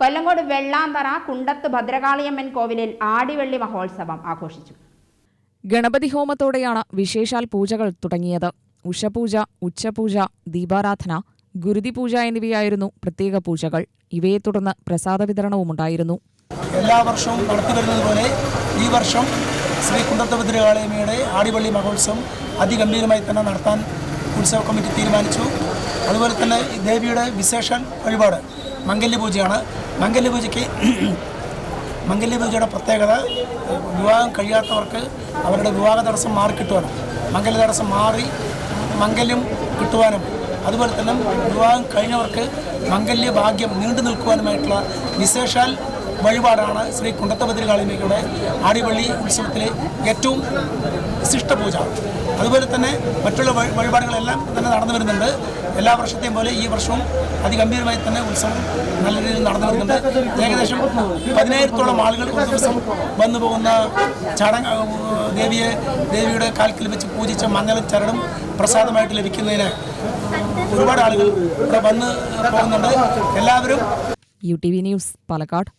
കൊല്ലങ്കോട് വെള്ളാന്തറ കുണ്ടത്ത് ഭദ്രകാളിയമ്മൻ കോവിലിൽ ആടിവെള്ളി മഹോത്സവം ആഘോഷിച്ചു. ഗണപതി ഹോമത്തോടെയാണ് വിശേഷാൽ പൂജകൾ തുടങ്ങിയത്. ഉഷപൂജ ഉച്ചപൂജ ദീപാരാധന ഗുരുതി പൂജ എന്നിവയായിരുന്നു പ്രത്യേക പൂജകൾ. ഇവയെ തുടർന്ന് പ്രസാദ വിതരണവും ഉണ്ടായിരുന്നു. എല്ലാ വർഷവും നടത്തിവരുന്നത് പോലെ ഈ വർഷം ശ്രീ കുണ്ടത്തഭദ്രകാളിയമ്മയുടെ ആടിവള്ളി മഹോത്സവം അതിഗംഭീരമായി തന്നെ നടത്താൻ ഉത്സവ കമ്മിറ്റി തീരുമാനിച്ചു. അതുപോലെ തന്നെ ഈ ദേവിയുടെ വിശേഷ വഴിപാട് മംഗല്യപൂജയാണ് മംഗല്യപൂജയ്ക്ക് മംഗല്യപൂജയുടെ പ്രത്യേകത വിവാഹം കഴിയാത്തവർക്ക് അവരുടെ വിവാഹ തടസ്സം മാറി കിട്ടുവാനും മംഗല്യ തടസ്സം മാറി മംഗല്യം കിട്ടുവാനും അതുപോലെ തന്നെ വിവാഹം കഴിഞ്ഞവർക്ക് മംഗല്യ ഭാഗ്യം നീണ്ടു നിൽക്കുവാനുമായിട്ടുള്ള വിശേഷാൽ വഴിപാടാണ് ശ്രീ കുണ്ടത്തഭദ്രകാളിമയുടെ ആടിപള്ളി ഉത്സവത്തിലെ ഏറ്റവും വിശിഷ്ട പൂജ. അതുപോലെ തന്നെ മറ്റുള്ള വഴി- വഴിപാടുകളെല്ലാം തന്നെ നടന്നു വരുന്നുണ്ട്. എല്ലാ വർഷത്തെയും പോലെ ഈ വർഷവും അതിഗംഭീരമായി തന്നെ ഉത്സവം നല്ല രീതിയിൽ നടന്നു വരുന്നുണ്ട്. ഏകദേശം പതിനായിരത്തോളം ആളുകൾ ഒരു ദിവസം വന്നു പോകുന്ന ചടങ്ങ് ദേവിയെ ദേവിയുടെ കാൽക്കിൽ വെച്ച് പൂജിച്ച മഞ്ഞളും ചരടും പ്രസാദമായിട്ട് ലഭിക്കുന്നതിന് ഒരുപാട് ആളുകൾ ഇവിടെ വന്ന് പോകുന്നുണ്ട്. എല്ലാവരും U T V news Palakkad.